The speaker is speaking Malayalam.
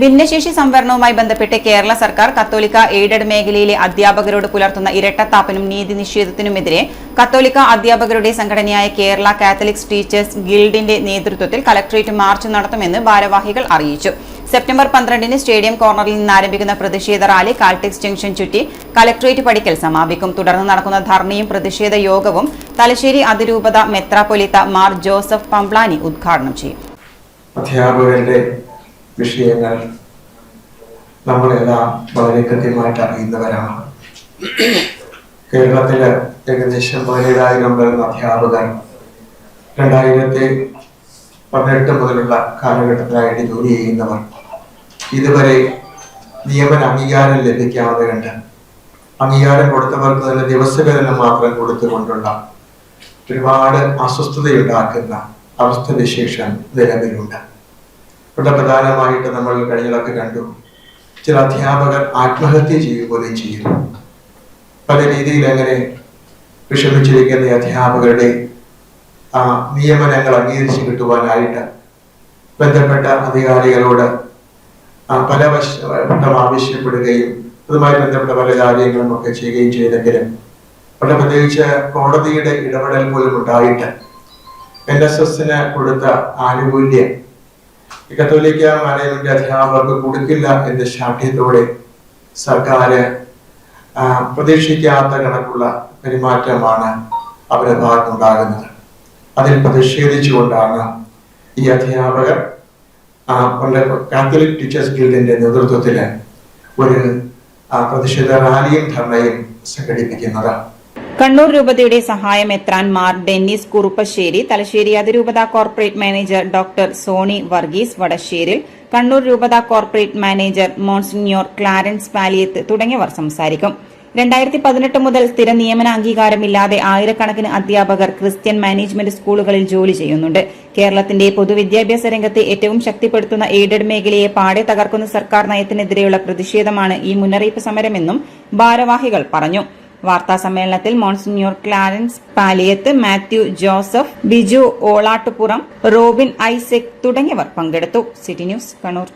ഭിന്നശേഷി സംവരണവുമായി ബന്ധപ്പെട്ട് കേരള സർക്കാർ കത്തോലിക്ക എയ്ഡഡ് മേഖലയിലെ അധ്യാപകരോട് പുലർത്തുന്ന ഇരട്ടത്താപ്പിനും നീതി നിഷേധത്തിനുമെതിരെ കത്തോലിക്ക അധ്യാപകരുടെ സംഘടനയായ കേരള കാത്തലിക്സ് ടീച്ചേഴ്സ് ഗിൽഡിന്റെ നേതൃത്വത്തിൽ കലക്ട്രേറ്റ് മാർച്ച് നടത്തുമെന്ന് ഭാരവാഹികൾ അറിയിച്ചു. സെപ്റ്റംബർ പന്ത്രണ്ടിന് സ്റ്റേഡിയം കോർണറിൽ നിന്ന് ആരംഭിക്കുന്ന പ്രതിഷേധ റാലി കാൽട്ടിക്സ് ജംഗ്ഷൻ ചുറ്റി കലക്ട്രേറ്റ് പടിക്കൽ സമാപിക്കും. തുടർന്ന് നടക്കുന്ന ധർണയും പ്രതിഷേധ യോഗവും തലശ്ശേരി അതിരൂപത മെത്രാപൊലിത്ത മാർ ജോസഫ് പംപ്ലാനി ഉദ്ഘാടനം ചെയ്യും. വിഷയങ്ങൾ നമ്മളെല്ലാം വളരെ കൃത്യമായിട്ട് അറിയുന്നവരാണ്. കേരളത്തിൽ ഏകദേശം പതിനേഴായിരം വരുന്ന അധ്യാപകർ രണ്ടായിരത്തി പതിനെട്ട് മുതലുള്ള കാലഘട്ടത്തിലായിട്ട് ജോലി ചെയ്യുന്നവർ. ഇതുവരെ നിയമന അംഗീകാരം ലഭിക്കാതെ കണ്ട് അംഗീകാരം കൊടുത്തവർക്ക് തന്നെ ദിവസവേതനം മാത്രം കൊടുത്തുകൊണ്ടുള്ള ഒരുപാട് അസ്വസ്ഥതയുണ്ടാക്കുന്ന അവസ്ഥ വിശേഷം നിലവിലുണ്ട്. ഇവിടെ പ്രധാനമായിട്ട് നമ്മൾ കഴിഞ്ഞതൊക്കെ കണ്ടു. ചില അധ്യാപകർ ആത്മഹത്യ ചെയ്യുകയും ചെയ്യുന്നു. പല രീതിയിൽ അങ്ങനെ വിഷമിച്ചിരിക്കുന്ന അധ്യാപകരുടെ ആ നിയമനങ്ങൾ അംഗീകരിച്ചു കിട്ടുവാനായിട്ട് ബന്ധപ്പെട്ട അധികാരികളോട് പല വശ- ആവശ്യപ്പെടുകയും അതുമായി ബന്ധപ്പെട്ട പല കാര്യങ്ങളും ഒക്കെ ചെയ്യുകയും ചെയ്തെങ്കിലും അവിടെ പ്രത്യേകിച്ച് കോടതിയുടെ ഇടപെടൽ പോലും ഉണ്ടായിട്ട് എൻ എസ് എസിന് കൊടുത്ത ആനുകൂല്യം കത്തോലിക്ക മാനേജ്മെന്റ് അധ്യാപകർക്ക് കൊടുക്കില്ല എന്ന ശാഠ്യത്തോടെ സർക്കാർ പ്രതീക്ഷിക്കാത്ത കണക്കുള്ള പെരുമാറ്റമാണ് അവരുടെ ഭാഗത്തുണ്ടാകുന്നത്. അതിൽ പ്രതിഷേധിച്ചുകൊണ്ടാണ് ഈ അധ്യാപകർ കാത്തലിക് ടീച്ചേഴ്സ് ഗിൽഡിന്റെ നേതൃത്വത്തിൽ ഒരു പ്രതിഷേധ റാലിയും ധർണയും സംഘടിപ്പിക്കുന്നത്. കണ്ണൂർ രൂപതയുടെ സഹായം എത്രാൻ മാർ ഡെന്നിസ് കുറുപ്പശ്ശേരി തലശ്ശേരി അതിരൂപത corporate manager doctor Soni Varghese Vadasseril Kannur രൂപത corporate manager monsignor Clarence Paliyath തുടങ്ങിയവർ സംസാരിക്കും. രണ്ടായിരത്തി പതിനെട്ട് മുതൽ സ്ഥിര നിയമന അംഗീകാരമില്ലാതെ ആയിരക്കണക്കിന് അധ്യാപകർ ക്രിസ്ത്യൻ മാനേജ്മെന്റ് സ്കൂളുകളിൽ ജോലി ചെയ്യുന്നുണ്ട്. കേരളത്തിന്റെ പൊതുവിദ്യാഭ്യാസ രംഗത്തെ ഏറ്റവും ശക്തിപ്പെടുത്തുന്ന എയ്ഡഡ് മേഖലയെ പാടെ തകർക്കുന്ന സർക്കാർ നയത്തിനെതിരെയുള്ള പ്രതിഷേധമാണ് ഈ മുന്നറിയിപ്പ് സമരമെന്നും ഭാരവാഹികൾ പറഞ്ഞു. വാർത്താ സമ്മേളനത്തിൽ monsignor Clarence Paliyath Mathew Joseph Biju Olattupuram Robin Isaac തുടങ്ങിയവർ പങ്കെടുത്തു. City news Kannur.